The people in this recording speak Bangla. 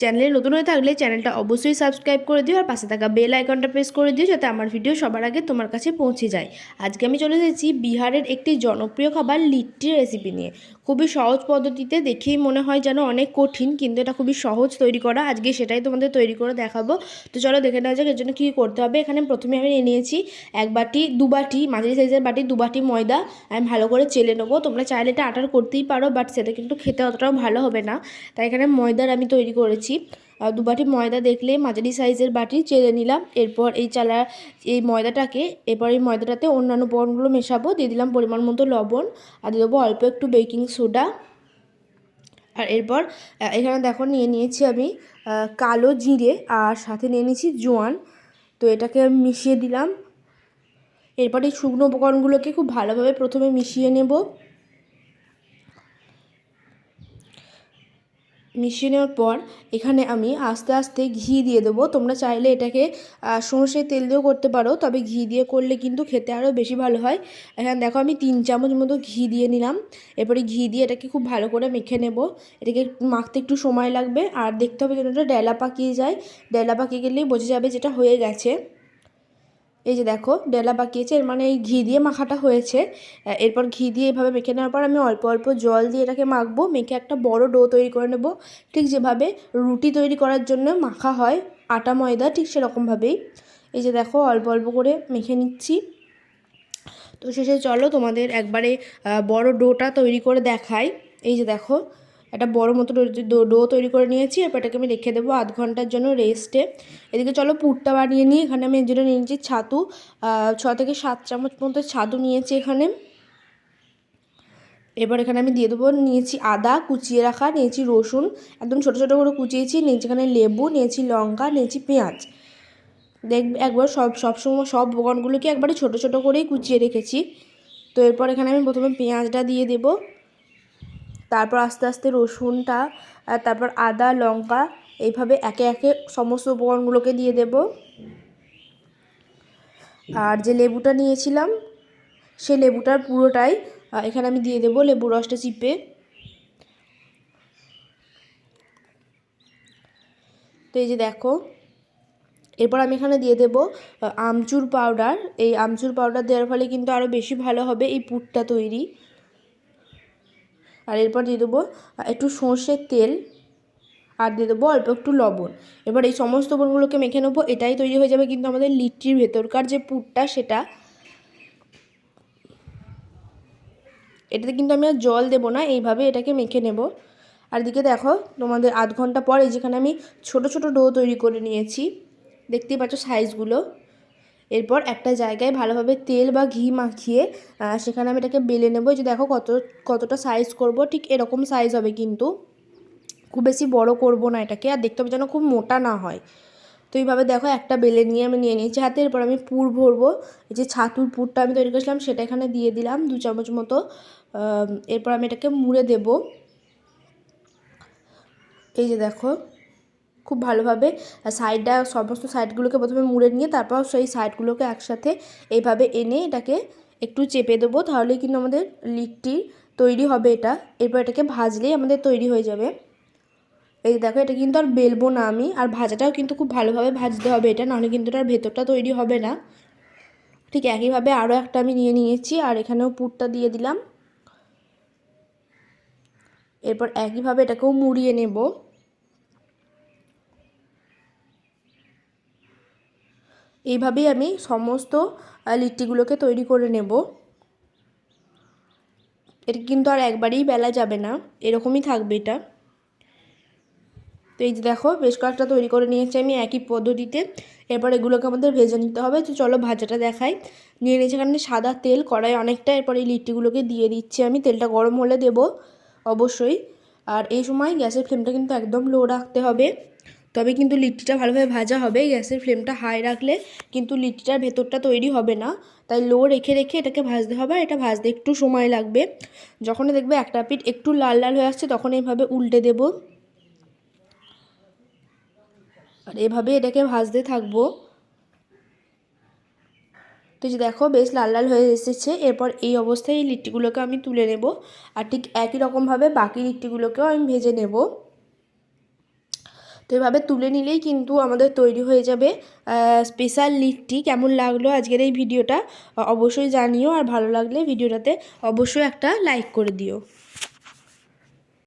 চ্যানেলে নতুন হয়ে থাকলে চ্যানেলটা অবশ্যই সাবস্ক্রাইব করে দিও আর পাশে থাকা বেল আইকনটা প্রেস করে দিও যাতে আমার ভিডিও সবার আগে তোমার কাছে পৌঁছে যায়। আজকে আমি চলে এসেছি বিহারের একটি জনপ্রিয় খাবার লিট্টির রেসিপি নিয়ে। খুবই সহজ পদ্ধতিতে দেখেই মনে হয় যেন অনেক কঠিন, কিন্তু এটা খুবই সহজ তৈরি করা। আজকে সেটাই তোমাদের তৈরি করে দেখাবো। তো চলো দেখে নেওয়া যাক এর জন্য কী করতে হবে। এখানে প্রথমে আমি নিয়ে নিয়েছি এক বাটি, দু বাটি, মাঝারি সাইজের বাটি, দু বাটি ময়দা। আমি ভালো করে চেলে নেব। তোমরা চাইলে এটা আটার করতেই পারো বাট সেটা কিন্তু খেতে অতটাও ভালো হবে না। তাই এখানে ময়দার আমি তৈরি করেছি। আর দু বাটি ময়দা দেখলে মাঝারি সাইজের বাটি চেলে নিলাম। এরপর এই চালা, এই ময়দাটাকে, এরপর এই ময়দাটাতে অন্যান্য উপকরণগুলো মেশাবো। দিয়ে দিলাম পরিমাণ মতো লবণ আর দিয়ে দেবো অল্প একটু বেকিং সোডা। আর এরপর এখানে দেখো নিয়ে নিয়েছি আমি কালো জিরে আর সাথে নিয়ে নিয়েছি জোয়ান। তো এটাকে মিশিয়ে দিলাম। এরপর এই শুকনো উপকরণগুলোকে খুব ভালোভাবে প্রথমে মিশিয়ে নেব। মিশিয়ে নেওয়ার পর এখানে আমি আস্তে আস্তে ঘি দিয়ে দেবো। তোমরা চাইলে এটাকে সর্ষের তেল দিয়েও করতে পারো, তবে ঘি দিয়ে করলে কিন্তু খেতে আরও বেশি ভালো হয়। এখানে দেখো আমি তিন চামচ মতো ঘি দিয়ে নিলাম। এরপরে ঘি দিয়ে এটাকে খুব ভালো করে মেখে নেব। এটাকে মাখতে একটু সময় লাগবে। আর দেখতে হবে যেন এটা ডেলা পাকিয়ে যায়। ডেলা পাকিয়ে গেলেই বোঝা যাবে যেটা হয়ে গেছে। এই যে দেখো, ডেলা পাকিয়েছে, এর মানে এই ঘি দিয়ে মাখাটা হয়েছে। এরপর ঘি দিয়ে এভাবে মেখে নেওয়ার পর আমি অল্প অল্প জল দিয়ে এটাকে মাখবো, মেখে একটা বড় ডো তৈরি করে নেব। ঠিক যেভাবে রুটি তৈরি করার জন্য মাখা হয়, আটা, ময়দা, ঠিক সেরকমভাবেই। এই যে দেখো, অল্প অল্প করে মেখে নিচ্ছি। তো শেষে চলো তোমাদের একবারে বড় ডোটা তৈরি করে দেখাই। এই যে দেখো একটা বড় মতো ডো তৈরি করে নিয়েছি, এরপর এটাকে আমি রেখে দেবো আধ ঘণ্টার জন্য রেস্টে এদিকে চলো পুরটা বানিয়ে নিই, এখানে আমি এর জন্য নিয়েছি ছাতু। ছ থেকে সাত চামচ মতো ছাতু নিয়েছি এখানে। এবার এখানে আমি দিয়ে দেবো, নিয়েছি আদা কুচিয়ে রাখা, নিয়েছি রসুন, একদম ছোটো ছোটো করে কুচিয়েছি, নিয়েছি এখানে লেবু, নিয়েছি লঙ্কা, নিয়েছি পেঁয়াজ। দেখবে একবার সব সবসময় সব বোগানগুলোকে একবারে ছোটো ছোটো করেই কুচিয়ে রেখেছি। তো এরপর এখানে আমি প্রথমে পেঁয়াজটা দিয়ে দেবো। তারপর আস্তে আস্তে রসুনটা তারপর আদা, লঙ্কা এইভাবে একে একে সমস্ত উপকরণগুলোকে দিয়ে দেব। আর যে লেবুটা নিয়েছিলাম, সে লেবুটার পুরোটাই এখানে আমি দিয়ে দেবো লেবু রসটা চিপে। তো এই যে দেখো, এরপর আমি এখানে দিয়ে দেব আমচুর পাউডার। এই আমচুর পাউডার দেওয়ার ফলে কিন্তু আরও বেশি ভালো হবে এই পুরটা তৈরি। আর এরপর দিয়ে দেবো একটু সর্ষের তেল আর দিয়ে দেবো অল্প একটু লবণ। এবার এই সমস্ত উপকরণগুলোকে মেখে নেব, এটাই তৈরি হয়ে যাবে কিন্তু আমাদের লিট্টির ভেতরকার যে পুরটা সেটা। এটাতে কিন্তু আমি আর জল দেবো না, এইভাবে এটাকে মেখে নেব। আর এদিকে দেখো, তোমাদের আধ ঘণ্টা পরে যেখানে আমি ছোট ছোট ডো তৈরি করে নিয়েছি, দেখতেই পাচ্ছ সাইজগুলো এরপর একটা জায়গায় ভালোভাবে তেল বা ঘি মাখিয়ে সেখানে আমি এটাকে বেলে নেব। যে দেখো কত, কতটা সাইজ করব, ঠিক এরকম সাইজ হবে কিন্তু। খুব বেশি বড় করব না এটাকে, আর দেখতে হবে যেন খুব মোটা না হয়। তো এইভাবে দেখো একটা বেলে নিয়ে আমি নিয়ে নিয়েছি। হাতে এরপর আমি পুর ভরবো। এই যে ছাতুর পুরটা আমি তৈরি করেছিলাম, সেটা এখানে দিয়ে দিলাম দু চামচ মতো। এরপর আমি এটাকে মুড়ে দেব। এই যে দেখো খুব ভালোভাবে সাইডটা সমস্ত সাইডগুলোকে প্রথমে মুড়ে নিয়ে তারপর সেই সাইডগুলোকে একসাথে এইভাবে এনে এটাকে একটু চেপে দেবো, তাহলেই কিন্তু আমাদের লিটটি তৈরি হবে এটা। এরপর এটাকে ভাজলেই আমাদের তৈরি হয়ে যাবে। এই দেখো, এটা কিন্তু আর বেলবো না আমি, আর ভাজাটাও কিন্তু খুব ভালোভাবে ভাজতে হবে এটা, নাহলে কিন্তু এটার ভেতরটা তৈরি হবে না। ঠিক একইভাবে আরও একটা আমি নিয়ে নিয়েছি, আর এখানেও পুরটা দিয়ে দিলাম। এরপর একইভাবে এটাকেও মুড়িয়ে নেব। এইভাবেই আমি সমস্ত লিট্টিগুলোকে তৈরি করে নেব। এটা কিন্তু আর একবারেই বেলা যাবে না, এরকমই থাকবে এটা। তো এই যে দেখো, বেশ কয়েকটা তৈরি করে নিয়েছি আমি একই পদ্ধতিতে। এরপর এগুলোকে আমাদের ভেজে নিতে হবে। তো চলো ভাজাটা দেখাই। নিয়ে নিয়েছি এখানে সাদা তেল, কড়াই অনেকটা। এরপর এই লিট্টিগুলোকে দিয়ে দিচ্ছি আমি। তেলটা গরম হলে দেব, অবশ্যই। আর এই সময় গ্যাসের ফ্লেমটা কিন্তু একদম লো রাখতে হবে। তবে কিন্তু লিট্টিটা ভালোভাবে ভাজা হবে, গ্যাসের ফ্লেমটা হাই রাখলে কিন্তু লিট্টিটার ভেতরটা তৈরি হবে না। তাই লো রেখে রেখে এটাকে ভাজতে হবে আর এটা ভাজতে একটু সময় লাগবে। যখন দেখবে একটা পিঠ একটু লাল লাল হয়ে আসছে, তখন এইভাবে উল্টে দেব। আর এভাবে এটাকে ভাজতে থাকব। তো যে দেখো, বেশ লাল লাল হয়ে এসেছে। এরপর এই অবস্থায় এই লিট্টিগুলোকে আমি তুলে নেব। আর ঠিক একই রকমভাবে বাকি লিট্টিগুলোকেও আমি ভেজে নেব। তো এভাবে তুলে নিলেই কিন্তু আমাদের তৈরি হয়ে যাবে স্পেশাল লিটটি। কেমন লাগল আজকের এই ভিডিওটা? অবশ্যই জানিও। আর ভালো লাগলে ভিডিওটাতে অবশ্যই একটা লাইক করে দিও।